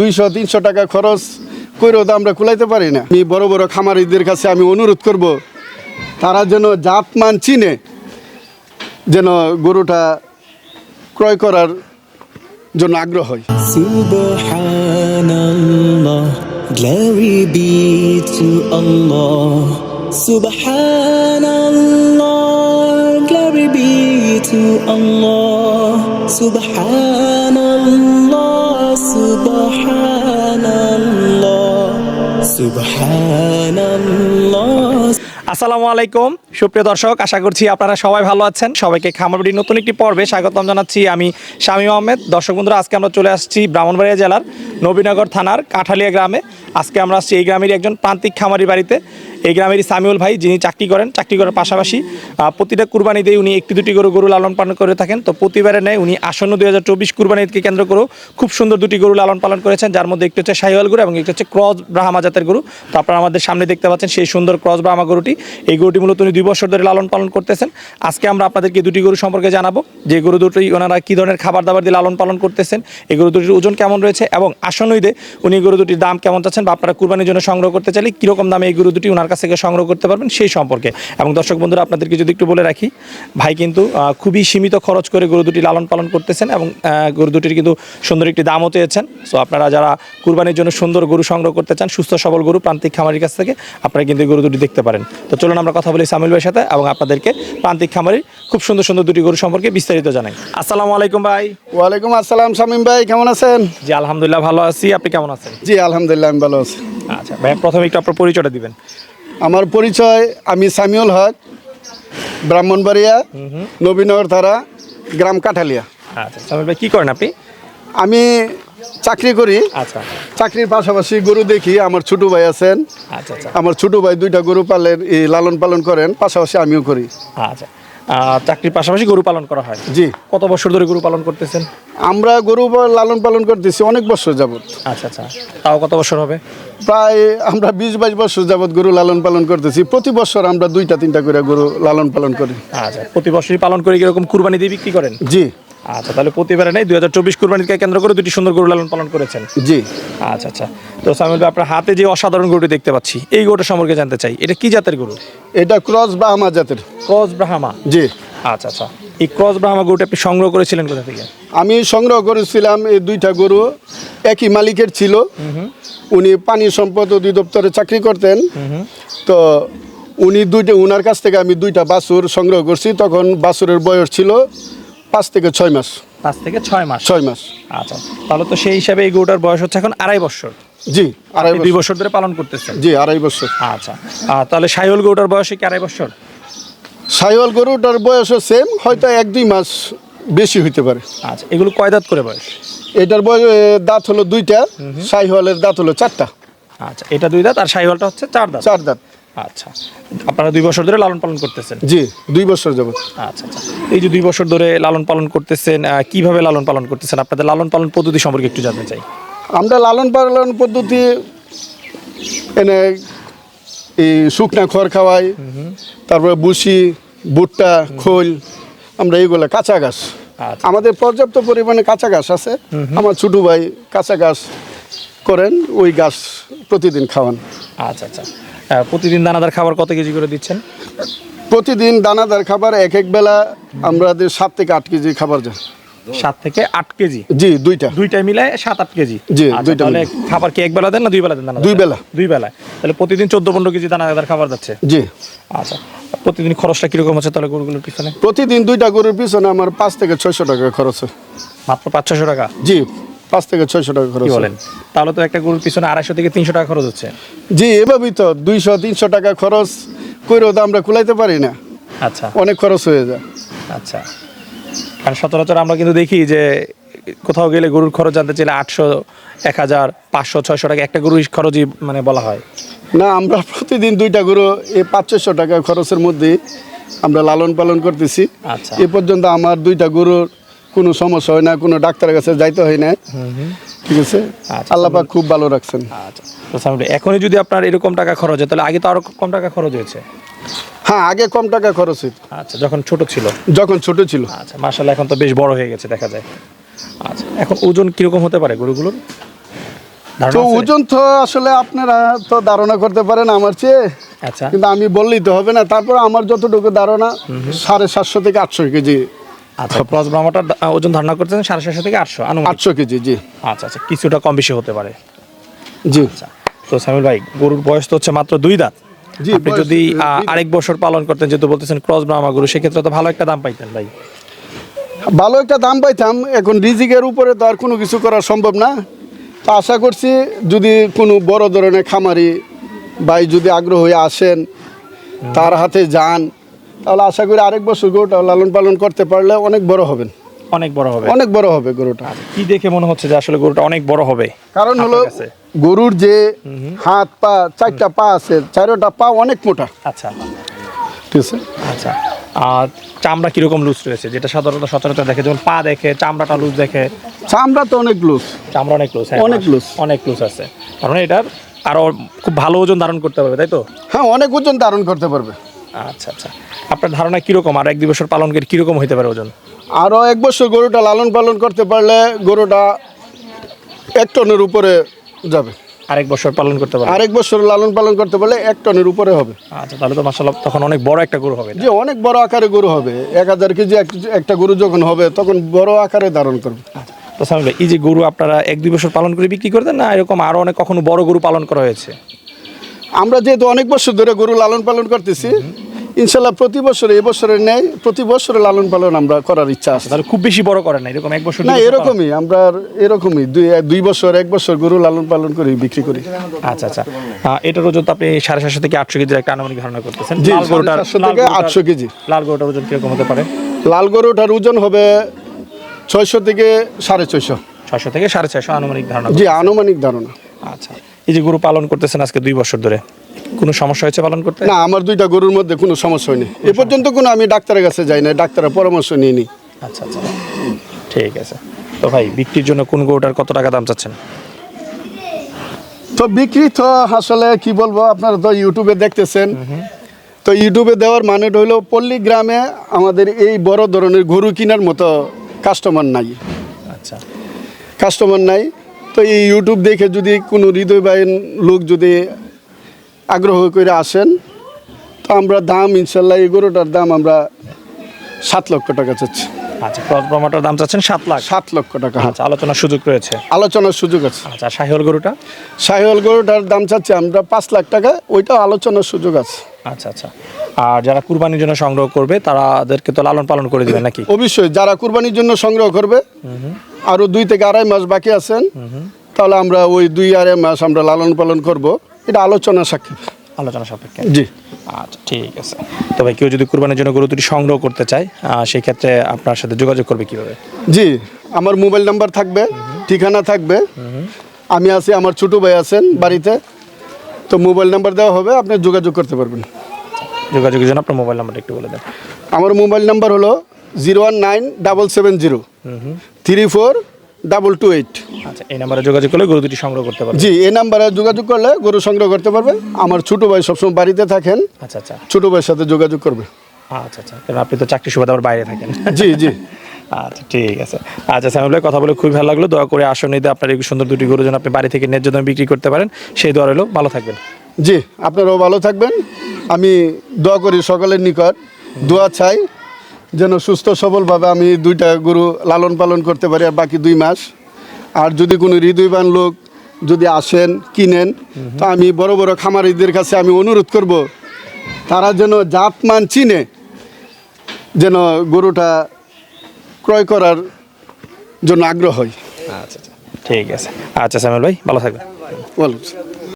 দুইশো, তিনশো টাকা খরচ করেও তো আমরা কুলাইতে পারি না। আমি বড় বড়ো খামারিদের কাছে আমি অনুরোধ করব, তারা যেন জাত মান চিনে, যেন গরুটা ক্রয় করার জন্য আগ্রহ হয়। সুবহান আসসালামু আলাইকুম। সুপ্রিয় দর্শক, আশা করছি আপনারা সবাই ভালো আছেন। সবাইকে খামারবাড়ির নতুন একটি পর্বে স্বাগতম জানাচ্ছি আমি শামীম আহমেদ। দর্শক বন্ধুরা, আজকে আমরা চলে আসছি ব্রাহ্মণবাড়িয়া জেলার নবীনগর থানার কাঁঠালিয়া গ্রামে। আজকে আমরা আসছি এই গ্রামেরই একজন প্রান্তিক খামারি বাড়িতে। এই গ্রামেরই সামিউল ভাই, যিনি চাকরি করেন, চাকরি করার পাশাপাশি প্রতিটা কুরবানি দিয়ে উনি একটি দুটি গরু গরু লালন পালন করে থাকেন। তো প্রতিবারে নেয় উনি আসন্ন দুই হাজার চব্বিশ কুরবানিকে কেন্দ্র করেও খুব সুন্দর দুটি গরু লালন পালন করেছেন, যার মধ্যে একটি হচ্ছে শাহিওয়াল গরু এবং একটি হচ্ছে ক্রস ব্রাহ্মা জাতের গরু। তো আপনারা আমাদের সামনে দেখতে পাচ্ছেন সেই সুন্দর ক্রস ব্রাহ্মা গরুটি। এই গরুটি মূলত উনি দুই বছর ধরে লালন পালন করতেছেন। আজকে আমরা আপনাদেরকে দুটি গরু সম্পর্কে জানাব, যে গরু দুটি ওনারা কী ধরনের খাবার দাবার দিয়ে লালন পালন করতেছেন, এই গরু দুটির ওজন কেমন রয়েছে এবং আসন্ন ঈদে উনি গরু দুটির দাম কেমন চাচ্ছেন বা আপনারা কুরবানির জন্য সংগ্রহ করতে চাইলে কীরকম দামে এই গরু দুটি ওনার কাছ থেকে সংগ্রহ করতে পারবেন সেই সম্পর্কে। এবং দর্শক বন্ধুরা, আপনাদেরকে যদি একটু বলে রাখি, ভাই কিন্তু খুবই সীমিত খরচ করে গরু দুটি লালন পালন করতেছেন এবং গরু দুটির কিন্তু সুন্দর একটি দামও চেয়েছেন। সো আপনারা যারা কুরবানির জন্য সুন্দর গরু সংগ্রহ করতে চান, সুস্থ সবল গরু, প্রান্তিক খামারির কাছ থেকে আপনারা কিন্তু গরু দুটি দেখতে পারেন। তো চলুন আমরা কথা বলি সামিল ভাইয়ের সাথে এবং আপনাদেরকে প্রান্তিক খামারির খুব সুন্দর সুন্দর দুটি গরু সম্পর্কে বিস্তারিত জানাই। আসসালামু আলাইকুম ভাই। ওয়ালাইকুম আসসালাম শামীম ভাই কেমন আছেন? জি আলহামদুলিল্লাহ ভালো আছি। আপনি কেমন আছেন? জি আলহামদুলিল্লাহ আমি ভালো আছি। আচ্ছা ভাই প্রথমে একটু আপনার পরিচয়টা দিবেন। আমার পরিচয় আমি সামিউল হক ব্রাহ্মণবাড়িয়া নবীনগর ধারা গ্রাম কাঠালিয়া। আচ্ছা সামিল ভাই কী করেন আপনি? আমি চাকরি করি। আচ্ছা। চাকরির পাশাপাশি গরু দেখি আমার ছোট ভাই আছেন। আচ্ছা আচ্ছা। আমার ছোট ভাই দুইটা গরু পালেন এই লালন পালন করেন পাশাপাশি আমিও করি। আচ্ছা। চাকরির পাশাপাশি গরু পালন করা হয়। জি। কত বছর ধরে গরু পালন করতেছেন? আমরা গরু লালন পালন করতেছি অনেক বছর যাবত আচ্ছা আচ্ছা। তাও কত বছর হবে? প্রায় আমরা বিশ বাইশ বছর যাবত গরু লালন পালন করতেছি। প্রতি বছর আমরা দুইটা তিনটা করে গরু লালন পালন করি। আচ্ছা প্রতি বছরই পালন করে কীরকম কুরবানি দিয়ে বিক্রি করেন? জি। আচ্ছা তাহলে প্রতিবারে নেই। দুই হাজার চব্বিশ কুরবানিকে কেন্দ্র করে দুটি সুন্দর গরু লালন পালন করেছেন। জি। আচ্ছা আচ্ছা। তো সামিল ভাই আপনার হাতে যে অসাধারণ গরুটি দেখতে পাচ্ছি এই গরুটা সম্পর্কে জানতে চাই। এটা কি জাতের গরু? এটা ক্রস বা আমার জাতের। ক্রস ব্রাহ্মা? জি। আচ্ছা আচ্ছা। এই ক্রস ব্রাহ্মা গরুটা আপনি সংগ্রহ করেছিলেন কোথা থেকে? আমি সংগ্রহ করেছিলাম এই দুইটা গরু। একই মালিকের ছিল। উনি পানি সম্পদ অধিদপ্তরে চাকরি করতেন। তো উনি দুইটা উনার কাছ থেকে আমি দুইটা বাছুর সংগ্রহ করছি। তখন বাছুরের বয়স ছিল পাঁচ থেকে ছয় মাস। পাঁচ থেকে ছয় মাস। ছয় মাস। আচ্ছা তাহলে তো সেই হিসাবে এই গরুটার বয়স হচ্ছে এখন আড়াই বছর। জি আড়াই দুই বছর। ধরে পালন করতেছেন। জি আড়াই বছর। আচ্ছা তাহলে সাইহল গরুটার বয়সে কি আড়াই বছর? সাইওয়াল গরুটার বয়সও সেম হয়তো এক দুই মাস বেশি হইতে পারে। আচ্ছা এগুলো কয় দাঁত করে বয়স? এটার বয়স দাঁত হলো দুইটা সাইওয়ালের দাঁত হলো চারটা। আচ্ছা এটা দুই দাঁত আর সাইহলটা হচ্ছে চার দাঁত। চার দাঁত। আচ্ছা। আপনারা দুই বছর ধরে লালন পালন করতেছেন? জি দুই বছর যাবত আচ্ছা আচ্ছা। এই যে দুই বছর ধরে লালন পালন করতেছেন কীভাবে লালন পালন করতেছেন? আপনাদের লালন পালন পদ্ধতি সম্পর্কে একটু জানতে চাই। আমরা লালন পালন পদ্ধতি এনে এই শুকনা খড় খাওয়াই তারপরে বুসি ভুট্টা খোল আমরা এইগুলো কাঁচা ঘাস। আচ্ছা। আমাদের পর্যাপ্ত পরিমাণে কাঁচা ঘাস আছে। আমার ছোট ভাই কাঁচা ঘাস করেন ওই ঘাস প্রতিদিন খাওয়ান। আচ্ছা আচ্ছা। প্রতিদিন দানাদার খাবার কত কেজি করে দিচ্ছেন? প্রতিদিন দানাদার খাবার এক এক বেলা আমাদের সাত থেকে আট কেজি খাবার যায়। সাত থেকে আট কেজি? জি দুইটা। দুইটাই মিলায় সাত আট কেজি? জি, আচ্ছা, দুইটা তাহলে মিলে। খাবার কি এক বেলা দেন না দুই বেলা দেন? দুই বেলা। দুই বেলা। তাহলে প্রতিদিন চোদ্দ পনেরো কেজি দানাদার খাবার যাচ্ছে? জি। আচ্ছা প্রতিদিন খরচটা কীরকম হচ্ছে তাহলে গরুগুলোর পিছনে? প্রতিদিন দুইটা গরুর পিছনে আমার পাঁচ থেকে ছয়শো টাকা খরচ হয়। মাত্র পাঁচ ছশো টাকা? জি। পাঁচ থেকে ছয়শো টাকা খরচ বলেন? তাহলে তো একটা গরুর পিছনে আড়াইশো থেকে তিনশো টাকা খরচ হচ্ছে। জি এভাবেই তো দুইশো তিনশো টাকা খরচ করেও তো আমরা কুলাইতে পারি না। আচ্ছা। অনেক খরচ হয়ে যায়। আচ্ছা। কারণ সচরাচর আমরা কিন্তু দেখি যে কোথাও গেলে গরুর খরচ জানতে চাইলে আটশো এক হাজার পাঁচশো ছয়শো টাকা একটা গরুর খরচই মানে বলা হয়। না আমরা প্রতিদিন দুইটা গরু এই পাঁচ ছয়শো টাকা খরচের মধ্যে আমরা লালন পালন করতেছি। আচ্ছা। এ পর্যন্ত আমার দুইটা গরুর কোনো সমস্যা হয় না কোনো ডাক্তারের কাছে যাইতে হয় না। ঠিক আছে? আচ্ছা। আল্লাহ খুব ভালো রাখছেন। আচ্ছা। এখনই যদি আপনার এরকম টাকা খরচ হয় তাহলে আগে তো আরও কম টাকা খরচ হয়েছে? হ্যাঁ আগে কম টাকা খরচ হইত। আচ্ছা যখন ছোট ছিল? যখন ছোট ছিল। আচ্ছা মার্শাল্লাহ এখন তো বেশ বড় হয়ে গেছে দেখা যায়। আচ্ছা এখন ওজন কীরকম হতে পারে গরুগুলোর? তো ওজন তো আসলে আপনারা তো ধারণা করতে পারেন আমার চেয়ে। আচ্ছা। কিন্তু আমি বললেই তো হবে না। তারপর আমার যতটুকু ধারণা সাড়ে সাতশো থেকে আটশো কেজি আচ্ছা ক্রস ব্রাহ্মাটার ওজন ধারণা করতেছেন সাড়ে ছশো থেকে আটশো আটশো কেজি জি। আচ্ছা আচ্ছা কিছুটা কম বেশি হতে পারে। জি। আচ্ছা তো সামিল ভাই গরুর বয়স তো হচ্ছে মাত্র দুই দাঁত। জি, আপনি যদি। আরেক বছর পালন করতেন যেহেতু বলতেছেন ক্রস ব্রাহ্মা গরু সেক্ষেত্রে তো ভালো একটা দাম পাইতেন ভাই। ভালো একটা দাম পাইতাম এখন রিজিকের উপরে তো আর কোনো কিছু করা সম্ভব না। তো আশা করছি যদি কোনো বড় ধরনের খামারি ভাই যদি আগ্রহ হয়ে আসেন তার হাতে যান তাহলে আশা করি আরেক বছর গরুটা লালন পালন করতে পারলে অনেক বড় হবেন। অনেক বড় হবে। অনেক বড় হবে গরুটা। কি দেখে মনে হচ্ছে যে আসলে গরুটা অনেক বড় হবে? কারণ হলো গরুর যে হাত পা চারটা পা আছে চারোটা পা অনেক মোটা। আচ্ছা। ঠিক আছে? আচ্ছা। আর চামড়া কীরকম লুজ রয়েছে? যেটা সাধারণত সচরাচর দেখে যেমন পা দেখে চামড়াটা লুজ দেখে? চামড়া তো অনেক লুজ চামড়া অনেক লুজ অনেক loose। অনেক লুজ আছে। কারণ এটার আরও খুব ভালো ওজন ধারণ করতে পারবে তাই তো? হ্যাঁ অনেক ওজন ধারণ করতে পারবে। আচ্ছা আচ্ছা। আপনার ধারণা কীরকম? আর এক দুই বছর পালন করে কীরকম হতে পারে ওজন? আরও এক বছর গরুটা লালন পালন করতে পারলে গরুটা এক টনের উপরে যাবে। আরেক বছর পালন করতে পারবে আরেক বছর লালন পালন করতে পারলে এক টনের উপরে হবে। আচ্ছা তাহলে তো মাসাল্লাহ তখন অনেক বড় একটা গরু হবে। যে অনেক বড় আকারে গরু হবে। এক হাজার কেজি এক- একটা গরু যখন হবে তখন বড় আকারে ধারণ করবে। আচ্ছা তো সামিল এই যে গরু আপনারা এক দুই বছর পালন করে বিক্রি করতেন না? এরকম আরও অনেক কখনো বড় গরু পালন করা হয়েছে? আমরা যেহেতু অনেক বছর ধরে গরু লালন পালন করতেছি ইনশাল্লাহ প্রতি বছরে এবছরের নেই প্রতি বছরে লালন পালন আমরা করার ইচ্ছা আছে। তাহলে খুব বেশি বড় করেন না এরকম এক বছর না এরকমই আমরা এরকমই দুই দুই বছর এক বছর গরু লালন পালন করি বিক্রি করি। আচ্ছা আচ্ছা। এটার ওজন তো আপনি সাড়ে সাতশো থেকে আটশো কেজির একটা আনুমানিক ধারণা করতেছেন। লাল গরুটার থেকে আটশো কেজি। লাল গরুটার ওজন কীরকম হতে পারে? লাল গরুটার ওজন হবে ছয়শো থেকে সাড়ে ছয়শো। ছশো থেকে সাড়ে ছয়শো আনুমানিক ধারণা জি আনুমানিক ধারণা। আচ্ছা। এই যে গরু পালন করতেছেন আজকে দুই বছর ধরে কোনো সমস্যা হয়েছে পালন করতে? না আমার দুইটা গরুর মধ্যে কোনো সমস্যা হয়নি। এ পর্যন্ত কোনো আমি ডাক্তারের কাছে যাই না ডাক্তারের পরামর্শ নিয়ে নিই আচ্ছা আচ্ছা। ঠিক আছে। তো ভাই বিক্রির জন্য কোন গরুটার কত টাকা দাম চাচ্ছেন? তো বিক্রি তো আসলে কি বলব আপনারা তো ইউটিউবে দেখতেছেন। তো ইউটিউবে দেওয়ার মানে হলো পল্লী গ্রামে আমাদের এই বড় ধরনের গরু কেনার মতো কাস্টমার নাই। আচ্ছা। কাস্টমার নাই। তো এই ইউটিউব দেখে যদি কোনো হৃদয়বাহীন লোক যদি আগ্রহ করে আসেন তো আমরা দাম ইনশাল্লাহ এই গরুটার দাম আমরা সাত লক্ষ টাকা চাচ্ছি। আচ্ছা ক্রস ব্রহ্মাটার দাম চাচ্ছেন সাত লাখ। সাত লক্ষ টাকা। আচ্ছা আলোচনার সুযোগ রয়েছে। আলোচনার সুযোগ আছে। আচ্ছা গরুটা? গরুটার দাম চাচ্ছি আমরা পাঁচ লাখ টাকা ওইটাও আলোচনার সুযোগ আছে। আচ্ছা আচ্ছা। আর যারা কুরবানির জন্য সংগ্রহ করবে তাদেরকে তো লালন পালন করে দিবেন নাকি? অবশ্যই যারা কুরবানির জন্য সংগ্রহ করবে আরও দুই থেকে আড়াই মাস বাকি আছেন তাহলে আমরা ওই দুই আড়াই মাস আমরা লালন পালন করব। এটা আলোচনা সাক্ষী আলোচনা সাপেক্ষে? জি। আচ্ছা ঠিক আছে। তো ভাই কেউ যদি কুরবানির জন্য গরু দুটি সংগ্রহ করতে চায় সেই ক্ষেত্রে আপনার সাথে যোগাযোগ করবে কীভাবে? জি আমার মোবাইল নাম্বার থাকবে ঠিকানা থাকবে। আমি আছি আমার ছোটো ভাই আছেন বাড়িতে। তো মোবাইল নাম্বার দেওয়া হবে আপনি যোগাযোগ করতে পারবেন। যোগাযোগের জন্য আপনার মোবাইল নাম্বারটা একটু বলে দেন। আমার মোবাইল নাম্বার হলো zero one nine double seven zero. Three four double two eight. আচ্ছা এই নাম্বারে যোগাযোগ করলে গরু দুটি সংগ্রহ করতে পারবে? জি এই নাম্বারে যোগাযোগ করলে গরু সংগ্রহ করতে পারবে। আমার ছোটো ভাই সবসময় বাড়িতে থাকেন। আচ্ছা আচ্ছা। ছোটো ভাইয়ের সাথে যোগাযোগ করবে। আচ্ছা আচ্ছা কারণ আপনি তো চাকরি সুবাদে আবার বাইরে থাকেন। জি জি। আচ্ছা ঠিক আছে। আচ্ছা স্যামুল ভাই কথা বলে খুবই ভালো লাগল। দোয়া করে আসন নিতে আপনার এই সুন্দর দুটি গরু যেন আপনি বাড়ি থেকে ন্যায্য দামে বিক্রি করতে পারেন। সেই দোয়া রইল। ভালো থাকবেন। জি আপনারাও ভালো থাকবেন। আমি দোয়া করি সকলের নিকট। দোয়া চাই যেন সুস্থ সবলভাবে আমি দুইটা গরু লালন পালন করতে পারি আর বাকি দুই মাস। আর যদি কোনো হৃদয়বান লোক যদি আসেন কিনেন তো আমি বড় বড় খামারিদের কাছে আমি অনুরোধ করব তারা যেন জাতমান চিনে যেন গরুটা ক্রয় করার জন্য আগ্রহ হয়। আচ্ছা আচ্ছা। ঠিক আছে। আচ্ছা স্যামুল ভাই ভালো থাকবেন। আসসালাম।